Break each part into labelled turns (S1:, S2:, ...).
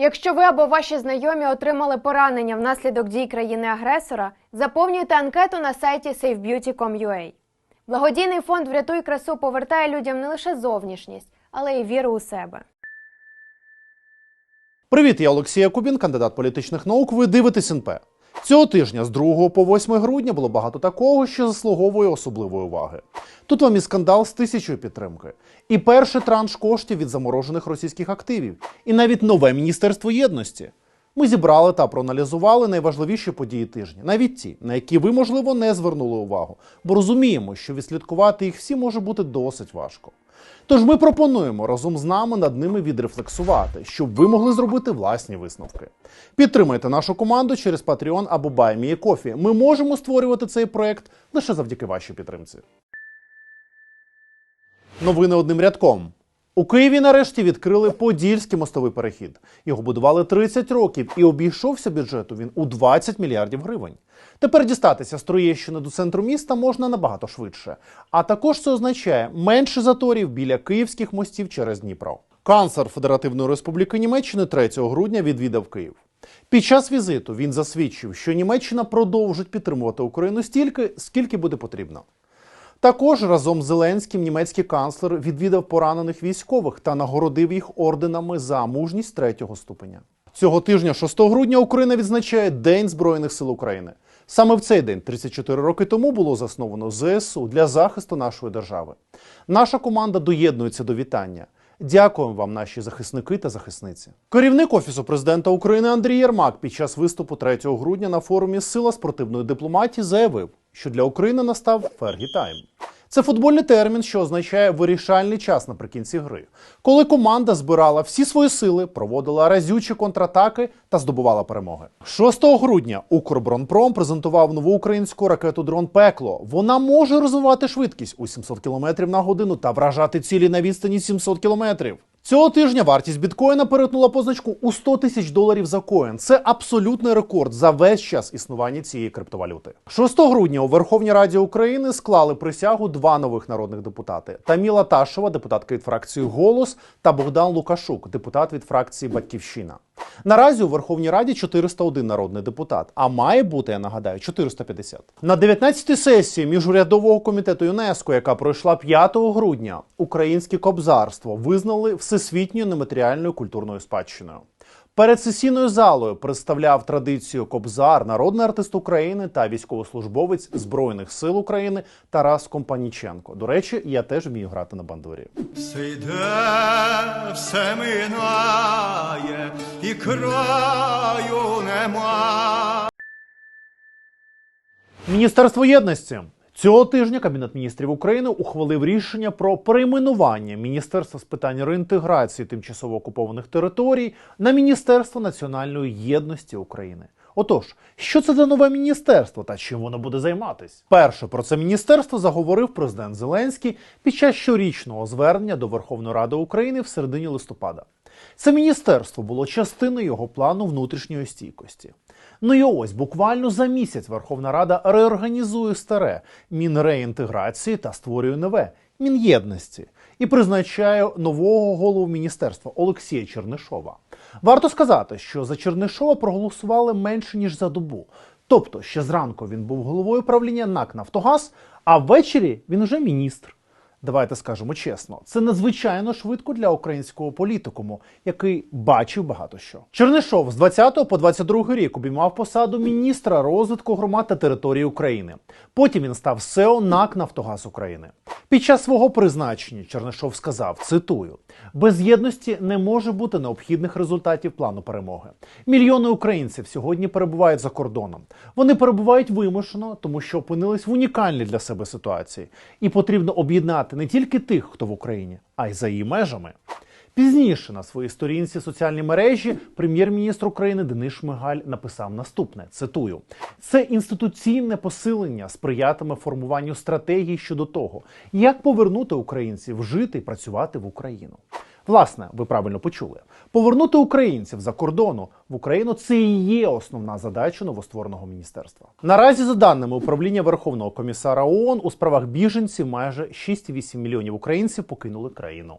S1: Якщо ви або ваші знайомі отримали поранення внаслідок дій країни-агресора, заповнюйте анкету на сайті safebeauty.com.ua. Благодійний фонд Врятуй красу повертає людям не лише зовнішність, але й віру у себе.
S2: Привіт, я Олексій Кубін, кандидат політичних наук. Ви дивитесь НП. Цього тижня з 2 по 8 грудня було багато такого, що заслуговує особливої уваги. Тут вам і скандал з тисячою підтримки, і перший транш коштів від заморожених російських активів, і навіть нове міністерство єдності. Ми зібрали та проаналізували найважливіші події тижня, навіть ті, на які ви, можливо, не звернули увагу, бо розуміємо, що відслідкувати їх всі може бути досить важко. Тож ми пропонуємо разом з нами над ними відрефлексувати, щоб ви могли зробити власні висновки. Підтримайте нашу команду через Patreon або BuyMeACoffee. Ми можемо створювати цей проект лише завдяки вашій підтримці. Новини одним рядком. У Києві нарешті відкрили Подільський мостовий перехід. Його будували 30 років і обійшовся бюджету він у 20 мільярдів гривень. Тепер дістатися з Троєщини до центру міста можна набагато швидше. А також це означає менше заторів біля київських мостів через Дніпро. Канцлер Федеративної Республіки Німеччини 3 грудня відвідав Київ. Під час візиту він засвідчив, що Німеччина продовжить підтримувати Україну стільки, скільки буде потрібно. Також разом з Зеленським німецький канцлер відвідав поранених військових та нагородив їх орденами за мужність третього ступеня. Цього тижня, 6 грудня, Україна відзначає День Збройних сил України. Саме в цей день, 34 роки тому, було засновано ЗСУ для захисту нашої держави. Наша команда доєднується до вітання. Дякуємо вам, наші захисники та захисниці. Керівник офісу президента України Андрій Єрмак під час виступу 3 грудня на форумі Сила спортивної дипломатії заявив, що для України настав фергі тайм. Це футбольний термін, що означає вирішальний час наприкінці гри, коли команда збирала всі свої сили, проводила разючі контратаки та здобувала перемоги. 6 грудня Укрбронпром презентував нову українську ракету дрон Пекло. Вона може розвивати швидкість у 700 км на годину та вражати цілі на відстані 700 км. Цього тижня вартість біткоїна перетнула позначку у 100 тисяч доларів за коін. Це абсолютний рекорд за весь час існування цієї криптовалюти. 6 грудня у Верховній Раді України склали присягу два нових народних депутати: Таміла Ташева, депутатка від фракції Голос, та Богдан Лукашук, депутат від фракції Батьківщина. Наразі у Верховній Раді 401 народний депутат, а має бути, я нагадаю, 450. На 19-й сесії міжурядового комітету ЮНЕСКО, яка пройшла 5 грудня, українське кобзарство визнали всесвітньою нематеріальною культурною спадщиною. Перед сесійною залою представляв традицію кобзар, народний артист України та військовослужбовець Збройних сил України Тарас Компаніченко. До речі, я теж вмію грати на бандурі.
S3: Все йде, все минає, і краю нема.
S2: Міністерство єдності цього тижня Кабінет міністрів України ухвалив рішення про перейменування Міністерства з питань реінтеграції тимчасово окупованих територій на Міністерство національної єдності України. Отож, що це за нове міністерство та чим воно буде займатись? Перше про це міністерство заговорив президент Зеленський під час щорічного звернення до Верховної Ради України в середині листопада. Це міністерство було частиною його плану внутрішньої стійкості. Ну і ось буквально за місяць Верховна Рада реорганізує старе Мінреінтеграції та створює нове Мін'єдності і призначає нового голову міністерства Олексія Чернишова. Варто сказати, що за Чернишова проголосували менше ніж за добу. Тобто, ще зранку він був головою правління НАК Нафтогаз, а ввечері він уже міністр. Давайте скажемо чесно, це надзвичайно швидко для українського політикуму, який бачив багато що. Чернишов з 20 по 22 рік обіймав посаду міністра розвитку громад та території України. Потім він став СЕО НАК Нафтогаз України. Під час свого призначення Чернишов сказав: цитую: без єдності не може бути необхідних результатів плану перемоги. Мільйони українців сьогодні перебувають за кордоном. Вони перебувають вимушено, тому що опинились в унікальній для себе ситуації, і потрібно об'єднати не тільки тих, хто в Україні, а й за її межами. Пізніше на своїй сторінці соціальній мережі прем'єр-міністр України Денис Шмигаль написав наступне: цитую: це інституційне посилення сприятиме формуванню стратегії щодо того, як повернути українців жити і працювати в Україну. Власне, ви правильно почули. Повернути українців за кордону в Україну це і є основна задача новоствореного міністерства. Наразі, за даними управління Верховного комісара ООН, у справах біженців майже 6,8 мільйонів українців покинули країну.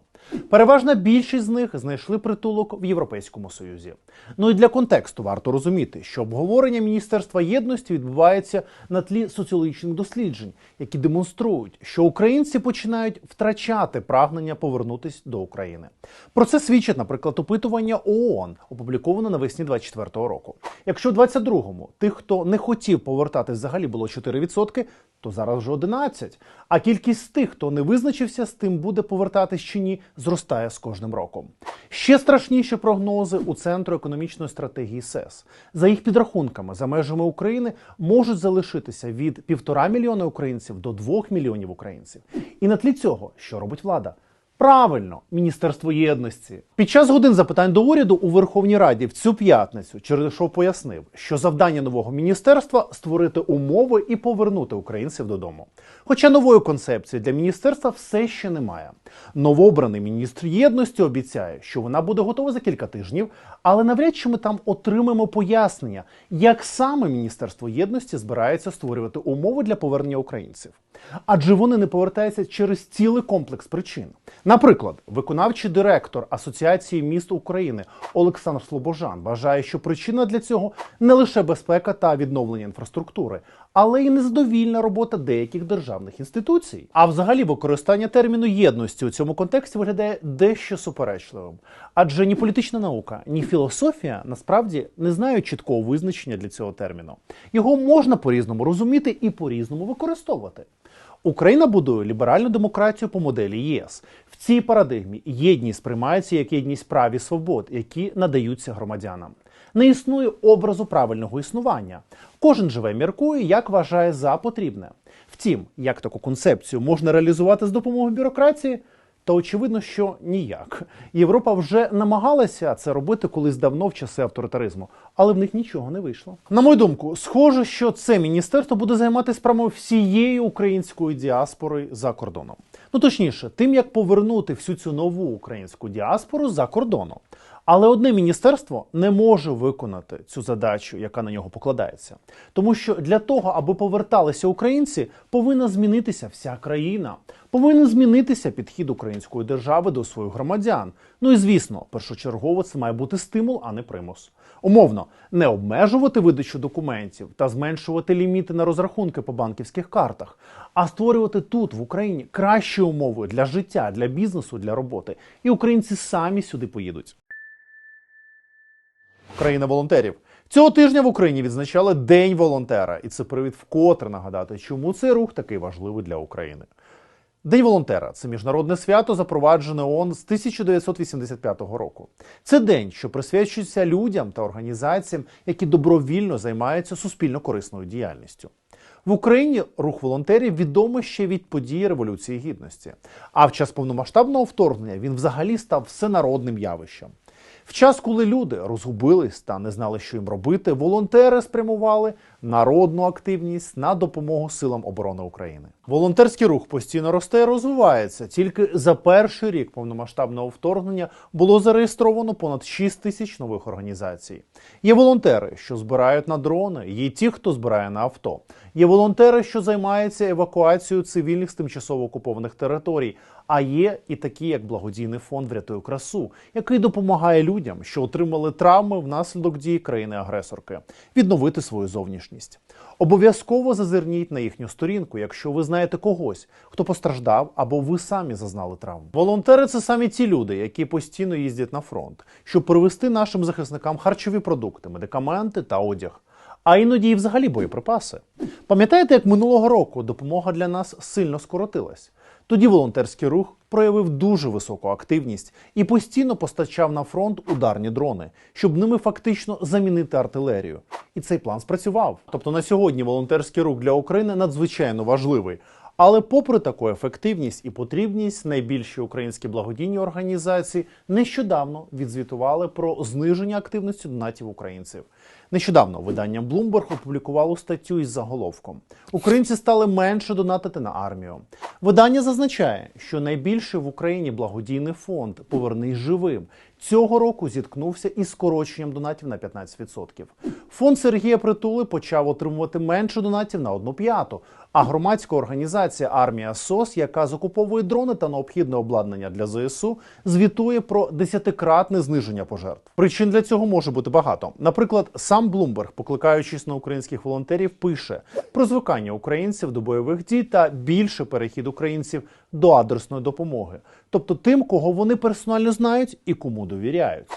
S2: Переважна більшість з них знайшли притулок в Європейському Союзі. Ну і для контексту варто розуміти, що обговорення Міністерства єдності відбувається на тлі соціологічних досліджень, які демонструють, що українці починають втрачати прагнення повернутись до України. Про це свідчить, наприклад, опитування ООН, опубліковане навесні 24-го року. Якщо в 22-му тих, хто не хотів повертатись, взагалі було 4%, то зараз вже 11%. А кількість тих, хто не визначився з тим, буде повертатись чи ні, зростає з кожним роком. Ще страшніші прогнози у центру економічної стратегії СЕС. За їх підрахунками, за межами України можуть залишитися від півтора мільйона українців до двох мільйонів українців. І на тлі цього, що робить влада? Правильно, Міністерство єдності. Під час годин запитань до уряду у Верховній Раді в цю п'ятницю Чернишов пояснив, що завдання нового міністерства створити умови і повернути українців додому. Хоча нової концепції для міністерства все ще немає. Новообраний міністр єдності обіцяє, що вона буде готова за кілька тижнів, але навряд чи ми там отримаємо пояснення, як саме Міністерство єдності збирається створювати умови для повернення українців. Адже вони не повертаються через цілий комплекс причин. Наприклад, виконавчий директор Асоціації міст України Олександр Слобожан вважає, що причина для цього не лише безпека та відновлення інфраструктури, але й незадовільна робота деяких державних інституцій. А взагалі використання терміну єдності у цьому контексті виглядає дещо суперечливим. Адже ні політична наука, ні філософія насправді не знають чіткого визначення для цього терміну. Його можна по-різному розуміти і по-різному використовувати. Україна будує ліберальну демократію по моделі ЄС. В цій парадигмі єдність сприймається як єдність прав і свобод, які надаються громадянам. Не існує образу правильного існування. Кожен живе міркує, як вважає за потрібне. Втім, як таку концепцію можна реалізувати з допомогою бюрократії, та очевидно, що ніяк. Європа вже намагалася це робити колись давно в часи авторитаризму, але в них нічого не вийшло. На мою думку, схоже, що це міністерство буде займатися прямо всієї української діаспори за кордоном. Ну точніше, тим як повернути всю цю нову українську діаспору за кордоном. Але одне міністерство не може виконати цю задачу, яка на нього покладається. Тому що для того, аби поверталися українці, повинна змінитися вся країна. Повинен змінитися підхід української держави до своїх громадян. Ну і звісно, першочергово це має бути стимул, а не примус. Умовно, не обмежувати видачу документів та зменшувати ліміти на розрахунки по банківських картах, а створювати тут, в Україні, кращі умови для життя, для бізнесу, для роботи. І українці самі сюди поїдуть. Країна волонтерів. Цього тижня в Україні відзначали День волонтера, і це привід вкотре нагадати, чому цей рух такий важливий для України. День волонтера це міжнародне свято, запроваджене ООН з 1985 року. Це день, що присвячується людям та організаціям, які добровільно займаються суспільно корисною діяльністю. В Україні рух волонтерів відомий ще від події Революції Гідності. А в час повномасштабного вторгнення він взагалі став всенародним явищем. В час, коли люди розгубились та не знали, що їм робити, волонтери спрямували народну активність на допомогу силам оборони України. Волонтерський рух постійно росте і розвивається. Тільки за перший рік повномасштабного вторгнення було зареєстровано понад 6 тисяч нових організацій. Є волонтери, що збирають на дрони, є ті, хто збирає на авто. Є волонтери, що займаються евакуацією цивільних з тимчасово окупованих територій. А є і такі, як благодійний фонд Врятуй красу, який допомагає людям, що отримали травми внаслідок дії країни-агресорки, відновити свою зовнішність. Обов'язково зазирніть на їхню сторінку, якщо ви знаєте когось, хто постраждав або ви самі зазнали травм. Волонтери це самі ті люди, які постійно їздять на фронт, щоб привезти нашим захисникам харчові продукти, медикаменти та одяг. А іноді і взагалі боєприпаси. Пам'ятаєте, як минулого року допомога для нас сильно скоротилась? Тоді волонтерський рух проявив дуже високу активність і постійно постачав на фронт ударні дрони, щоб ними фактично замінити артилерію. І цей план спрацював. Тобто на сьогодні волонтерський рух для України надзвичайно важливий. Але попри таку ефективність і потрібність, найбільші українські благодійні організації нещодавно відзвітували про зниження активності донатів українців. Нещодавно видання Bloomberg опублікувало статтю із заголовком: Українці стали менше донатити на армію. Видання зазначає, що найбільший в Україні благодійний фонд Повернись живим цього року зіткнувся із скороченням донатів на 15%. Фонд Сергія Притули почав отримувати менше донатів на одну п'яту. А громадська організація Армія СОС, яка закуповує дрони та необхідне обладнання для ЗСУ, звітує про десятикратне зниження пожертв. Причин для цього може бути багато. Наприклад, сам Блумберг, покликаючись на українських волонтерів, пише про звикання українців до бойових дій та більше перехід українців до адресної допомоги, тобто тим, кого вони персонально знають і кому довіряють.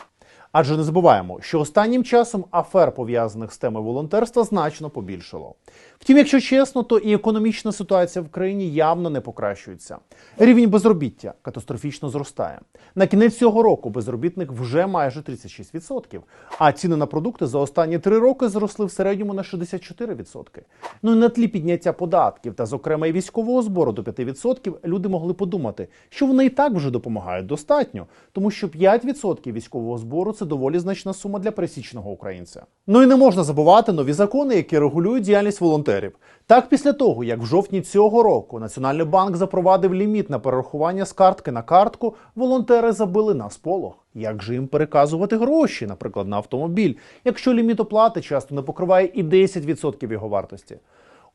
S2: Адже не забуваємо, що останнім часом афер, пов'язаних з темою волонтерства, значно побільшало. Втім, якщо чесно, то і економічна ситуація в країні явно не покращується. Рівень безробіття катастрофічно зростає. На кінець цього року безробітних вже майже 36%, а ціни на продукти за останні три роки зросли в середньому на 64%. Ну і на тлі підняття податків та, зокрема, і військового збору до 5% люди могли подумати, що вони і так вже допомагають достатньо, тому що 5% військового збору це доволі значна сума для пересічного українця. Ну і не можна забувати нові закони, які регулюють діяльність волонтерів. Так, після того, як в жовтні цього року Національний банк запровадив ліміт на перерахування з картки на картку, волонтери забили на сполох. Як же їм переказувати гроші, наприклад, на автомобіль, якщо ліміт оплати часто не покриває і 10% його вартості?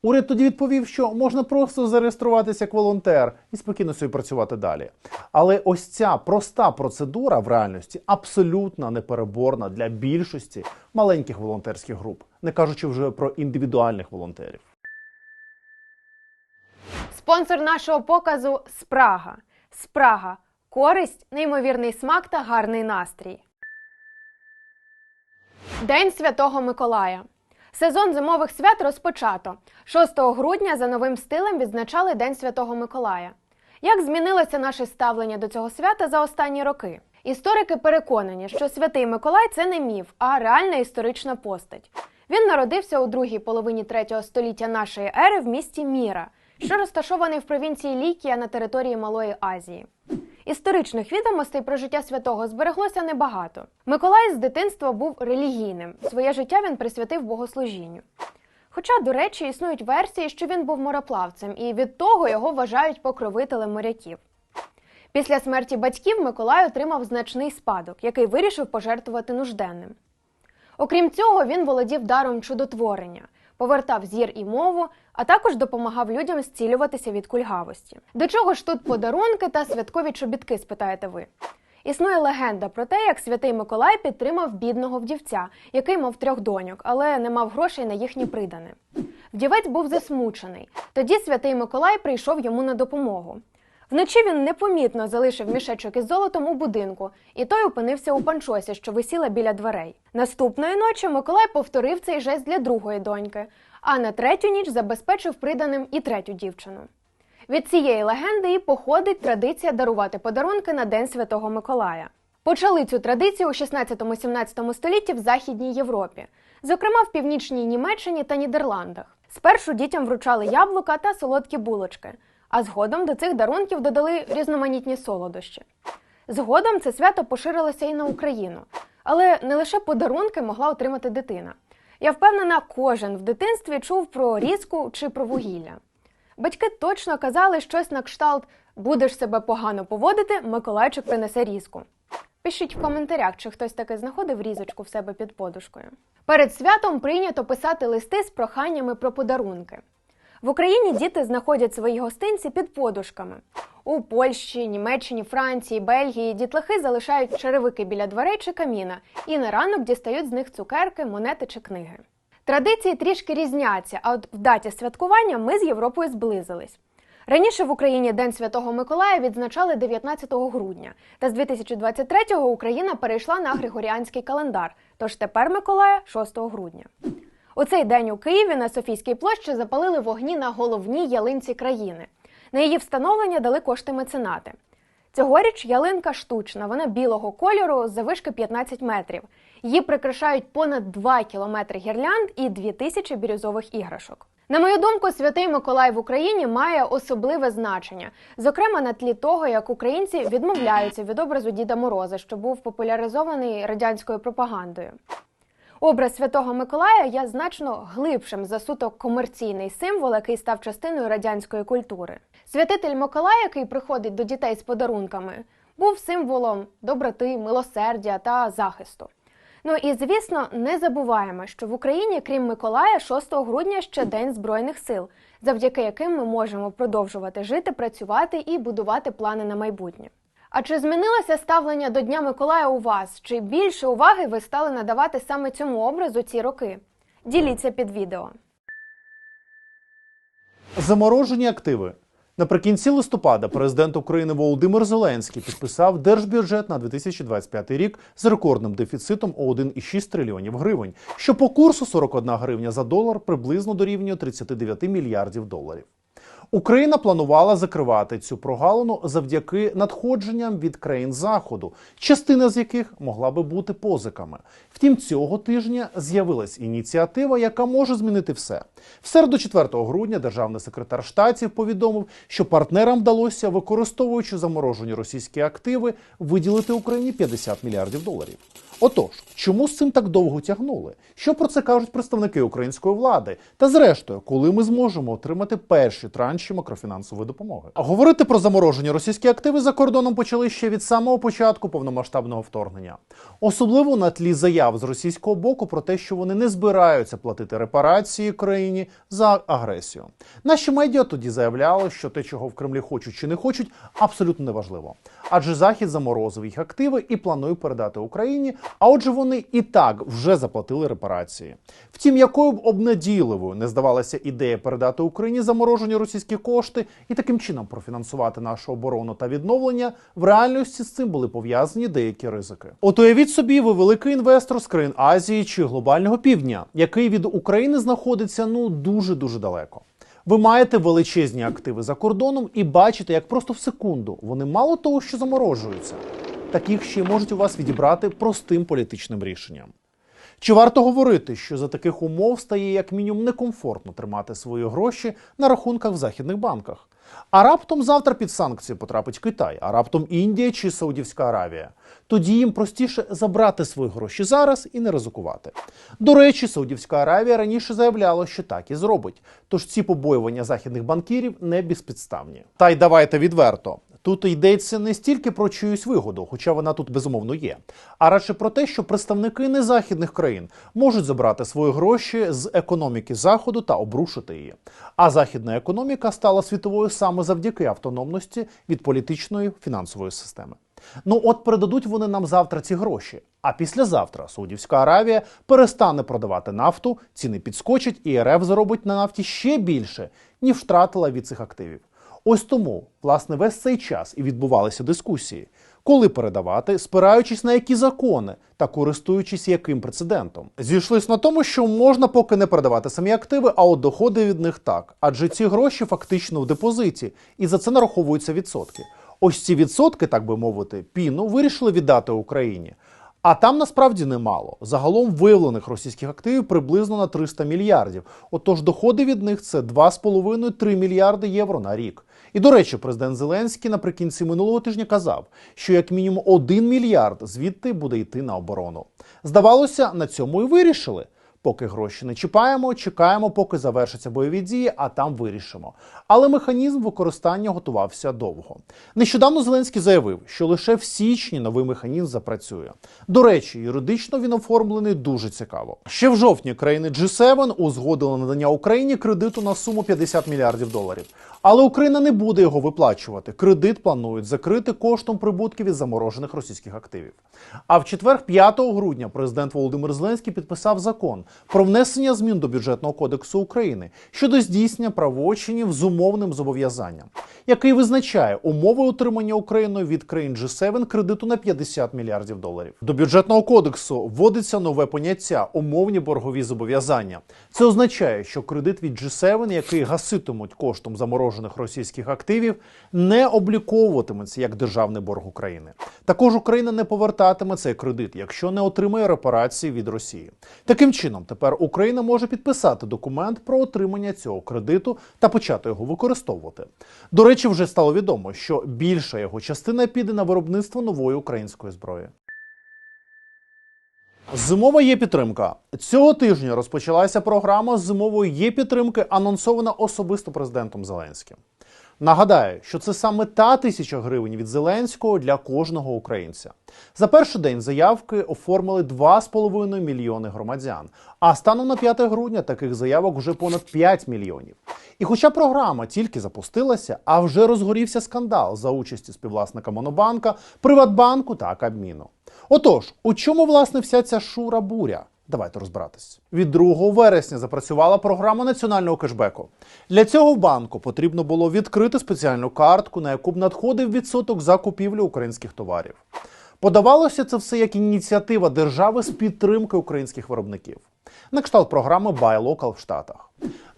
S2: Уряд тоді відповів, що можна просто зареєструватися як волонтер і спокійно собі працювати далі. Але ось ця проста процедура в реальності абсолютно непереборна для більшості маленьких волонтерських груп, не кажучи вже про індивідуальних волонтерів.
S1: Спонсор нашого показу Спрага. Спрага користь, неймовірний смак та гарний настрій. День Святого Миколая. Сезон зимових свят розпочато. 6 грудня за новим стилем відзначали День Святого Миколая. Як змінилося наше ставлення до цього свята за останні роки? Історики переконані, що святий Миколай це не міф, а реальна історична постать. Він народився у другій половині третього століття нашої ери в місті Міра, що розташований в провінції Лікія на території Малої Азії. Історичних відомостей про життя святого збереглося небагато. Миколай з дитинства був релігійним. Своє життя він присвятив богослужінню. Хоча, до речі, існують версії, що він був мореплавцем, і від того його вважають покровителем моряків. Після смерті батьків Миколай отримав значний спадок, який вирішив пожертвувати нужденним. Окрім цього, він володів даром чудотворення, повертав зір і мову, а також допомагав людям зцілюватися від кульгавості. До чого ж тут подарунки та святкові чобітки, спитаєте ви? Існує легенда про те, як святий Миколай підтримав бідного вдівця, який мав трьох доньок, але не мав грошей на їхні придане. Вдівець був засмучений. Тоді святий Миколай прийшов йому на допомогу. Вночі він непомітно залишив мішечок із золотом у будинку, і той опинився у панчосі, що висіла біля дверей. Наступної ночі Миколай повторив цей жест для другої доньки, а на третю ніч забезпечив приданим і третю дівчину. Від цієї легенди і походить традиція дарувати подарунки на День Святого Миколая. Почали цю традицію у 16-17 столітті в Західній Європі, зокрема в північній Німеччині та Нідерландах. Спершу дітям вручали яблука та солодкі булочки, а згодом до цих дарунків додали різноманітні солодощі. Згодом це свято поширилося і на Україну, але не лише подарунки могла отримати дитина. Я впевнена, кожен в дитинстві чув про різку чи про вугілля. Батьки точно казали щось на кшталт будеш себе погано поводити, Миколайчик принесе різку. Пишіть в коментарях, чи хтось таки знаходив різочку в себе під подушкою. Перед святом прийнято писати листи з проханнями про подарунки. В Україні діти знаходять свої гостинці під подушками. У Польщі, Німеччині, Франції, Бельгії дітлахи залишають черевики біля дверей чи каміна і на ранок дістають з них цукерки, монети чи книги. Традиції трішки різняться, а от в даті святкування ми з Європою зблизились. Раніше в Україні День Святого Миколая відзначали 19 грудня, та з 2023-го Україна перейшла на Григоріанський календар, тож тепер Миколая 6 грудня. У цей день у Києві на Софійській площі запалили вогні на головній ялинці країни. На її встановлення дали кошти меценати. Цьогоріч ялинка штучна, вона білого кольору з завишки 15 метрів. Її прикрашають понад 2 кілометри гірлянд і 2000 бірюзових іграшок. На мою думку, святий Миколай в Україні має особливе значення, зокрема на тлі того, як українці відмовляються від образу Діда Мороза, що був популяризований радянською пропагандою. Образ Святого Миколая є значно глибшим за суто комерційний символ, який став частиною радянської культури. Святитель Миколай, який приходить до дітей з подарунками, був символом доброти, милосердя та захисту. Ну і звісно, не забуваємо, що в Україні, крім Миколая, 6 грудня ще День Збройних сил, завдяки яким ми можемо продовжувати жити, працювати і будувати плани на майбутнє. А чи змінилося ставлення до Дня Миколая у вас? Чи більше уваги ви стали надавати саме цьому образу ці роки? Діліться під відео.
S2: Заморожені активи. Наприкінці листопада президент України Володимир Зеленський підписав держбюджет на 2025 рік з рекордним дефіцитом у 1,6 трильйонів гривень, що по курсу 41 гривня за долар приблизно дорівнює 39 мільярдів доларів. Україна планувала закривати цю прогалину завдяки надходженням від країн заходу, частина з яких могла би бути позиками. Втім, цього тижня з'явилась ініціатива, яка може змінити все. В середу 4 грудня державний секретар штатів повідомив, що партнерам вдалося, використовуючи заморожені російські активи, виділити Україні 50 мільярдів доларів. Отож, чому з цим так довго тягнули? Що про це кажуть представники української влади? Та зрештою, коли ми зможемо отримати перші транші макрофінансової допомоги? А говорити про заморожені російські активи за кордоном почали ще від самого початку повномасштабного вторгнення, особливо на тлі заяв з російського боку про те, що вони не збираються платити репарації країні за агресію. Наші медіа тоді заявляли, що те, чого в Кремлі хочуть чи не хочуть, абсолютно неважливо. Адже захід заморозив їх активи і планує передати Україні. А отже, вони і так вже заплатили репарації. Втім, якою б обнадійливою не здавалася ідея передати Україні заморожені російські кошти і таким чином профінансувати нашу оборону та відновлення, в реальності з цим були пов'язані деякі ризики. От уявіть собі, ви великий інвестор з країн Азії чи глобального півдня, який від України знаходиться ну дуже дуже далеко. Ви маєте величезні активи за кордоном і бачите, як просто в секунду вони мало того, що заморожуються, так їх ще можуть у вас відібрати простим політичним рішенням. Чи варто говорити, що за таких умов стає як мінімум некомфортно тримати свої гроші на рахунках в західних банках? А раптом завтра під санкції потрапить Китай, а раптом Індія чи Саудівська Аравія. Тоді їм простіше забрати свої гроші зараз і не ризикувати. До речі, Саудівська Аравія раніше заявляла, що так і зробить. Тож ці побоювання західних банкірів не безпідставні. Та й давайте відверто. Тут йдеться не стільки про чиюсь вигоду, хоча вона тут безумовно є, а радше про те, що представники незахідних країн можуть забрати свої гроші з економіки заходу та обрушити її. А західна економіка стала світовою саме завдяки автономності від політичної фінансової системи. Ну от передадуть вони нам завтра ці гроші. А післязавтра Саудівська Аравія перестане продавати нафту, ціни підскочать, і РФ заробить на нафті ще більше, ніж втратила від цих активів. Ось тому, власне, весь цей час і відбувалися дискусії, коли передавати, спираючись на які закони та користуючись яким прецедентом. Зійшлись на тому, що можна поки не передавати самі активи, а от доходи від них так. Адже ці гроші фактично в депозиті, і за це нараховуються відсотки. Ось ці відсотки, так би мовити, піну вирішили віддати Україні. А там насправді немало. Загалом виявлених російських активів приблизно на 300 мільярдів. Отож, доходи від них це 2,5-3 мільярди євро на рік. І до речі, президент Зеленський наприкінці минулого тижня казав, що як мінімум 1 мільярд звідти буде йти на оборону. Здавалося, на цьому і вирішили. Поки гроші не чіпаємо, чекаємо, поки завершаться бойові дії, а там вирішимо. Але механізм використання готувався довго. Нещодавно Зеленський заявив, що лише в січні новий механізм запрацює. До речі, юридично він оформлений дуже цікаво. Ще в жовтні країни G7 узгодили надання Україні кредиту на суму 50 мільярдів доларів. Але Україна не буде його виплачувати. Кредит планують закрити коштом прибутків від заморожених російських активів. А в четвер, 5 грудня, президент Володимир Зеленський підписав закон про внесення змін до бюджетного кодексу України щодо здійснення правочинів з умовним зобов'язанням, який визначає умови отримання Україною від країн G7 кредиту на 50 мільярдів доларів. До бюджетного кодексу вводиться нове поняття умовні боргові зобов'язання. Це означає, що кредит від G7, який гаситимуть коштом заморожених російських активів, не обліковуватиметься як державний борг України. Також Україна не повертатиме цей кредит, якщо не отримає репарації від Росії. Таким чином, тепер Україна може підписати документ про отримання цього кредиту та почати його використовувати. До речі, вже стало відомо, що більша його частина піде на виробництво нової української зброї. Зимова є підтримка. Цього тижня розпочалася програма зимової є підтримки, анонсована особисто президентом Зеленським. Нагадаю, що це саме та тисяча гривень від Зеленського для кожного українця. За перший день заявки оформили 2,5 мільйони громадян. А станом на 5 грудня таких заявок вже понад 5 мільйонів. І хоча програма тільки запустилася, а вже розгорівся скандал за участі співвласника Монобанка, Приватбанку та Кабміну. Отож, у чому власне вся ця шура буря? Давайте розбиратись. Від 2 вересня запрацювала програма національного кешбеку. Для цього банку потрібно було відкрити спеціальну картку, на яку б надходив відсоток за купівлю українських товарів. Подавалося це все як ініціатива держави з підтримки українських виробників. На кшталт програми Buy Local в Штатах.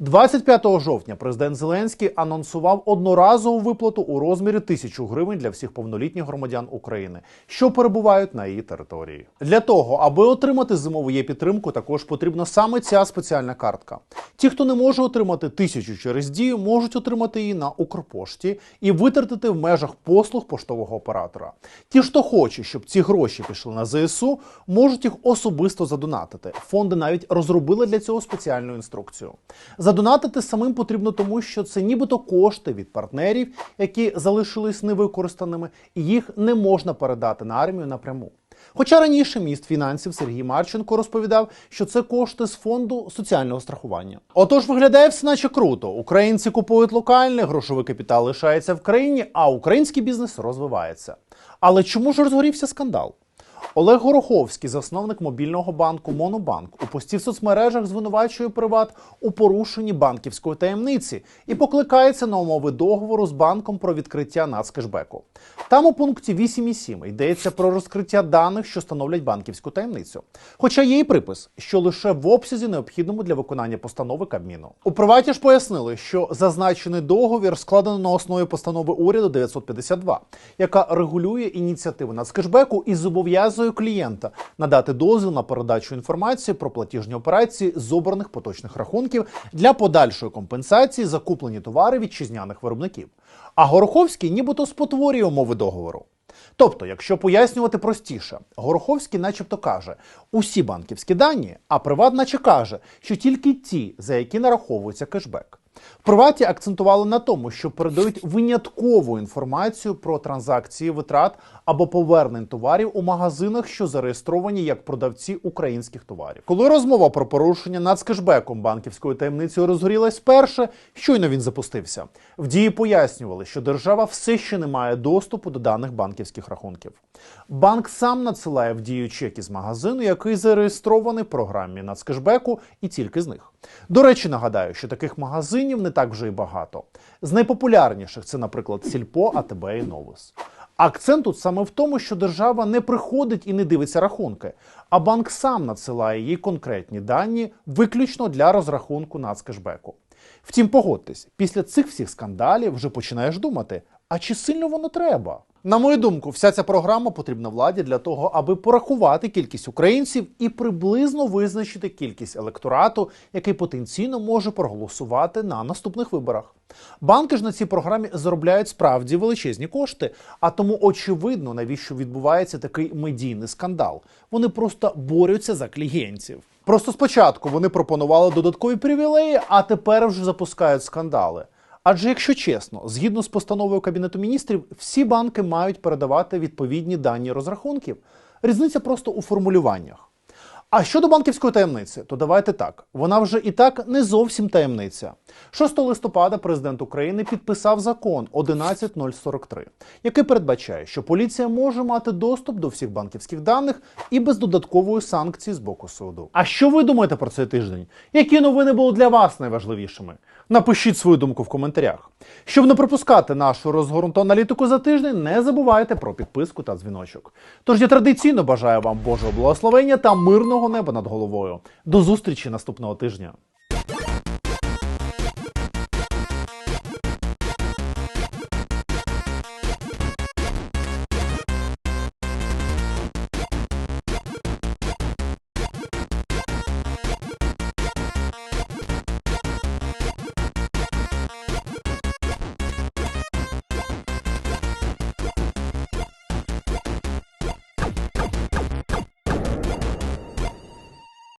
S2: 25 жовтня президент Зеленський анонсував одноразову виплату у розмірі тисячу гривень для всіх повнолітніх громадян України, що перебувають на її території. Для того, аби отримати зимову є підтримку, також потрібна саме ця спеціальна картка. Ті, хто не може отримати тисячу через дію, можуть отримати її на Укрпошті і витратити в межах послуг поштового оператора. Ті, хто хоче, щоб ці гроші пішли на ЗСУ, можуть їх особисто задонатити. Фонди навіть розробили для цього спеціальну інструкцію. Задонатити самим потрібно тому, що це нібито кошти від партнерів, які залишились невикористаними, і їх не можна передати на армію напряму. Хоча раніше міністр фінансів Сергій Марченко розповідав, що це кошти з фонду соціального страхування. Отож, виглядає все наче круто. Українці купують локальне, грошовий капітал лишається в країні, а український бізнес розвивається. Але чому ж розгорівся скандал? Олег Гороховський, засновник мобільного банку Монобанк, у пості соцмережах звинувачує приват у порушенні банківської таємниці і покликається на умови договору з банком про відкриття нацкешбеку. Там у пункті 8.7 йдеться про розкриття даних, що становлять банківську таємницю. Хоча є і припис, що лише в обсязі необхідному для виконання постанови Кабміну. У приваті ж пояснили, що зазначений договір складено на основі постанови уряду 952, яка регулює ініціативи нацкешбеку і зобов'язує клієнта надати дозвіл на передачу інформації про платіжні операції з обраних поточних рахунків для подальшої компенсації за куплені товари вітчизняних виробників. А Гороховський нібито спотворює умови договору. Тобто, якщо пояснювати простіше, Гороховський начебто каже усі банківські дані, а приват наче каже, що тільки ті, за які нараховується кешбек. Приваті акцентували на тому, що передають виняткову інформацію про транзакції витрат або повернень товарів у магазинах, що зареєстровані як продавці українських товарів. Коли розмова про порушення нацкешбеком банківською таємницею розгорілась вперше, щойно він запустився. В дії пояснювали, що держава все ще не має доступу до даних банківських рахунків. Банк сам надсилає в дію чеки з магазину, який зареєстрований в програмі нацкешбеку, і тільки з них. До речі, нагадаю, що таких магазинів не так вже й багато. З найпопулярніших це, наприклад, Сільпо, АТБ і Новус. Акцент тут саме в тому, що держава не приходить і не дивиться рахунки, а банк сам надсилає їй конкретні дані виключно для розрахунку нацкешбеку. Втім, погодьтесь, після цих всіх скандалів вже починаєш думати, а чи сильно воно треба? На мою думку, вся ця програма потрібна владі для того, аби порахувати кількість українців і приблизно визначити кількість електорату, який потенційно може проголосувати на наступних виборах. Банки ж на цій програмі заробляють справді величезні кошти, а тому очевидно, навіщо відбувається такий медійний скандал. Вони просто борються за клієнтів. Просто спочатку вони пропонували додаткові привілеї, а тепер вже запускають скандали. Адже, якщо чесно, згідно з постановою Кабінету міністрів, всі банки мають передавати відповідні дані розрахунків. Різниця просто у формулюваннях. А щодо банківської таємниці, то давайте так. Вона вже і так не зовсім таємниця. 6 листопада президент України підписав закон 11043, який передбачає, що поліція може мати доступ до всіх банківських даних і без додаткової санкції з боку суду. А що ви думаєте про цей тиждень? Які новини були для вас найважливішими? Напишіть свою думку в коментарях. Щоб не пропускати нашу розгорнуту аналітику за тиждень, не забувайте про підписку та дзвіночок. Тож я традиційно бажаю вам Божого благословення та мирного неба над головою. До зустрічі наступного тижня.